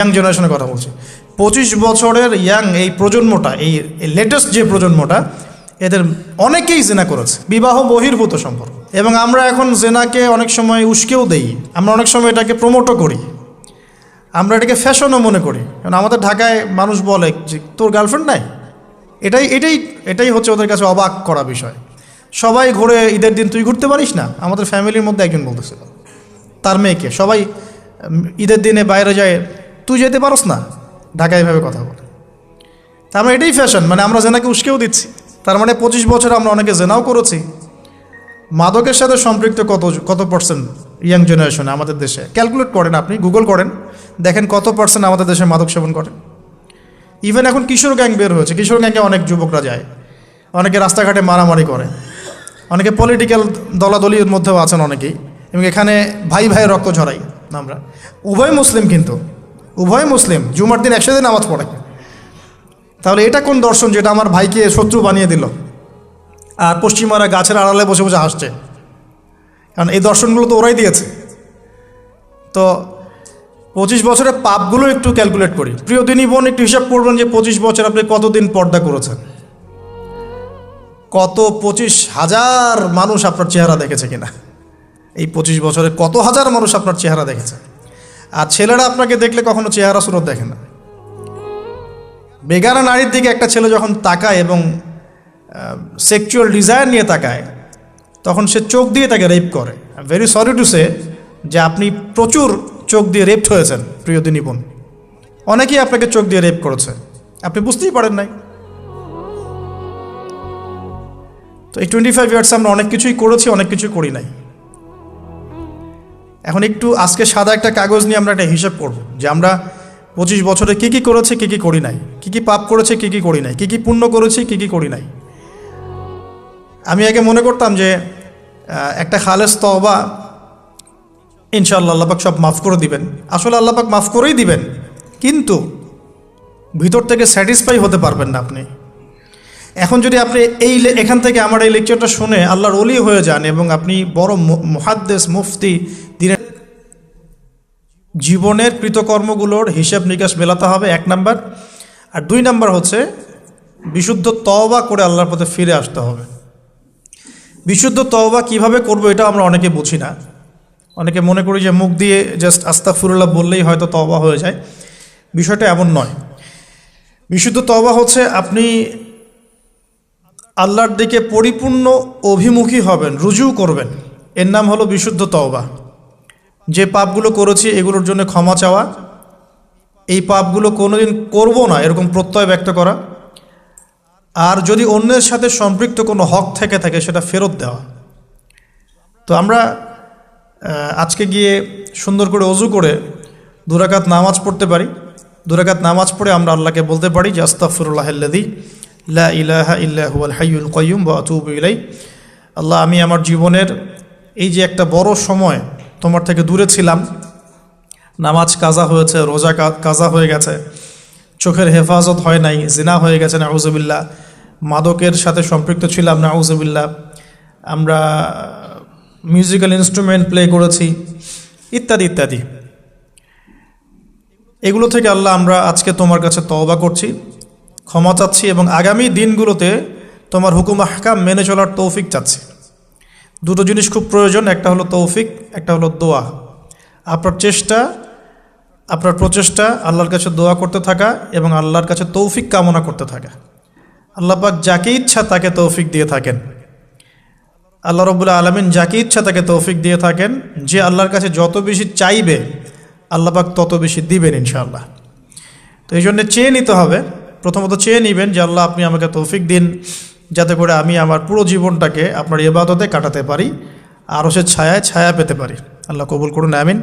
Young জেনারেশনের কথা বলছি। পঁচিশ বছরের ইয়াং এই প্রজন্মটা, এই লেটেস্ট যে প্রজন্মটা, এদের অনেকেই জেনা করেছে। বিবাহ বহির্ভূত সম্পর্ক। এবং আমরা এখন জেনাকে অনেক সময় উস্কেও দেই। আমরা অনেক সময় এটাকে প্রমোটও করি। আমরা এটাকে ফ্যাশনও মনে করি। কারণ আমাদের ঢাকায় মানুষ বলে যে, তোর গার্লফ্রেন্ড নাই? এটাই এটাই এটাই হচ্ছে ওদের কাছে অবাক করা বিষয়। সবাই ঘুরে ঈদের দিন তুই ঘুরতে পারিস না? আমাদের ফ্যামিলির মধ্যে একজন বলতেছিল। তার মেয়েকে। সবাই ঈদের দিনে বাইরে যায় তুই যেতে পারস না। ঢাকায় এভাবে কথা বলে। তা আমরা এটাই ফ্যাশন মানে আমরা জেনাকে উস্কেও দিচ্ছি। তার মানে পঁচিশ বছর আমরা অনেকে জেনাও করেছি। মাদকের সাথে সম্পৃক্ত কত কত পার্সেন্ট ইয়াং জেনারেশনে আমাদের দেশে? ক্যালকুলেট করেন আপনি গুগল করেন। দেখেন কত পার্সেন্ট আমাদের দেশে মাদক সেবন করে। ইভেন এখন কিশোর গ্যাং বের হয়েছে। কিশোর গ্যাংয়ে অনেক যুবকরা যায়। অনেকে রাস্তাঘাটে মারামারি করে। অনেকে পলিটিক্যাল দলাদলির মধ্যেও আছেন অনেকেই। এবং এখানে ভাই ভাই রক্ত ঝরাই আমরা। উভয় মুসলিম কিন্তু। উভয় মুসলিম, জুমার দিন একসাথে নামাজ পড়ে। তাহলে এটা কোন দর্শন যেটা আমার ভাইকে শত্রু বানিয়ে দিল? আর পশ্চিমারা গাছের আড়ালে বসে বসে হাসছে। কারণ এই দর্শনগুলো তো ওরাই দিয়েছে। তো পঁচিশ বছরের পাপগুলো একটু ক্যালকুলেট করি। প্রিয় দিনী বোন, একটু হিসাব করবেন যে পঁচিশ বছর আপনি কতদিন পর্দা করেছেন? কত পঁচিশ হাজার মানুষ আপনার চেহারা দেখেছে কিনা? এই পঁচিশ বছরে কত হাজার মানুষ আপনার চেহারা দেখেছে? আর ছেলেরা আপনাকে দেখলে কখনো চেহারা সুরত দেখে না। বেগানা নারীর দিকে একটা ছেলে যখন তাকায় এবং সেক্সুয়াল ডিজায়ার নিয়ে তাকায়, তখন সে চোখ দিয়ে তাকে রেপ করে। ভেরি সরি টু সে যে আপনি প্রচুর চোখ দিয়ে রেপড হয়েছেন, প্রিয় দিনী বোন। অনেকেই আপনাকে চোখ দিয়ে রেপ করেছে। আপনি বুঝতেই পারেন নাই। তো এই টোয়েন্টি ফাইভ ইয়ার্স আমরা অনেক কিছুই করেছি, অনেক কিছুই করি নাই। এখন একটু আজকে সাদা একটা কাগজ নিয়ে আমরা একটা হিসেব করব যে আমরা পঁচিশ বছরে কী কী করেছি, কী কী করি নাই। কী কী পাপ করেছে, কী কী করি নাই। কী কী পুণ্য করেছি, কী কী করি নাই। আমি আগে মনে করতাম যে একটা খালেস তবা ইনশাআল্লাহ আল্লাপাক সব মাফ করে দিবেন। আসলে আল্লাপাক মাফ করেই দিবেন। কিন্তু ভিতর থেকে স্যাটিসফাই হতে পারবেন না আপনি। এখন যদি আপনি এই এখান থেকে আমার এই লেকচারটা শুনে আল্লাহর অলি হয়ে যান এবং আপনি বড় মহাদ্দেশ মুফতি, দিনের জীবনের কৃতকর্মগুলোর হিসাব নিকাশ মেলাতে হবে, এক নাম্বার। আর দুই নাম্বার হচ্ছে, বিশুদ্ধ তওবা করে আল্লাহর পথে ফিরে আসতে হবে। বিশুদ্ধ তওবা কীভাবে করব এটা আমরা অনেকে বুঝি না। অনেকে মনে করি যে মুখ দিয়ে জাস্ট আস্তাফুরুল্লাহ বললেই হয়তো তওবা হয়ে যায়। বিষয়টা এমন নয়। বিশুদ্ধ তওবা হচ্ছে আপনি আল্লাহর দিকে পরিপূর্ণ অভিমুখী হবেন, রুজু করবেন। এর নাম হলো বিশুদ্ধ তওবা। যে পাপগুলো করেছি, এগুলোর জন্য ক্ষমা চাওয়া। এই পাপগুলো কোনোদিন করব না, এরকম প্রত্যয় ব্যক্ত করা। আর যদি অন্যের সাথে সম্পৃক্ত কোনো হক থেকে থাকে, সেটা ফেরত দেওয়া। তো আমরা আজকে গিয়ে সুন্দর করে অজু করে দুরাকাত নামাজ পড়তে পারি। দুরাকাত নামাজ পড়ে আমরা আল্লাহকে বলতে পারি যে আস্তাফরুল্লাহাল্লাদি লা ইলাহা ইল্লাহু আল হাইয়ুল কয়ুম বা ইলাই আল্লাহ, আমি আমার জীবনের এই যে একটা বড় সময় তোমার থেকে দূরে ছিলাম। নামাজ কাজা হয়েছে, রোজা কাজা হয়ে গেছে। চোখের হেফাজত হয় নাই, জিনা হয়ে গেছে নাউজবিল্লা মাদকের সাথে সম্পৃক্ত ছিলাম নাউজবিল্লা আমরা মিউজিক্যাল ইনস্ট্রুমেন্ট প্লে করেছি, ইত্যাদি ইত্যাদি। এগুলো থেকে আল্লাহ, আমরা আজকে তোমার কাছে তওবা করছি। ক্ষমা চাচ্ছি এবং আগামী দিনগুলোতে তোমার হুকুম আহকাম মেনে চলার তৌফিক চাচ্ছি। দুটো জিনিস খুব প্রয়োজন, একটা হলো তৌফিক, একটা হলো দোয়া। আপনার চেষ্টা, আপনার প্রচেষ্টা, আল্লাহর কাছে দোয়া করতে থাকা এবং আল্লাহর কাছে তৌফিক কামনা করতে থাকা। পাক যাকে ইচ্ছা তাকে তৌফিক দিয়ে থাকেন। আল্লাহ রবুল্লা আলমিন যাকে ইচ্ছা তাকে তৌফিক দিয়ে থাকেন। যে আল্লাহর কাছে যত বেশি চাইবে, আল্লাহ পাক তত বেশি দিবেন ইনশাআল্লাহ। তো এই জন্যে চেয়ে নিতে হবে। প্রথমত চেয়ে নেবেন যে, আল্লাহ আপনি আমাকে তৌফিক দিন, যাতে করে আমি আমার পুরো জীবনটাকে আপনার ইবাদতে কাটাতে পারি আরও সে ছায়ায় ছায়া পেতে পারি। আল্লাহ কবুল করুন, আমিন।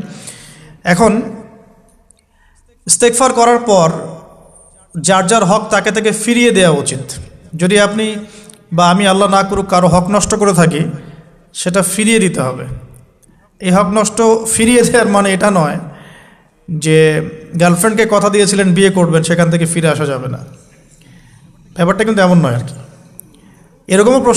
এখন ইস্তেকফার করার পর যার যার হক তাকে তাকে ফিরিয়ে দেওয়া উচিত। যদি আপনি বা আমি আল্লাহ না করুক কারও হক নষ্ট করে থাকি, সেটা ফিরিয়ে দিতে হবে। এই হক নষ্ট ফিরিয়ে দেওয়ার মানে এটা নয় যে গার্লফ্রেন্ডকে কথা দিয়েছিলেন, বিয়ে করবেন, সেখান থেকে ফিরে আসা যাবে না। ব্যাপারটা কিন্তু এমন নয় আর কি। এরকমও প্রশ্ন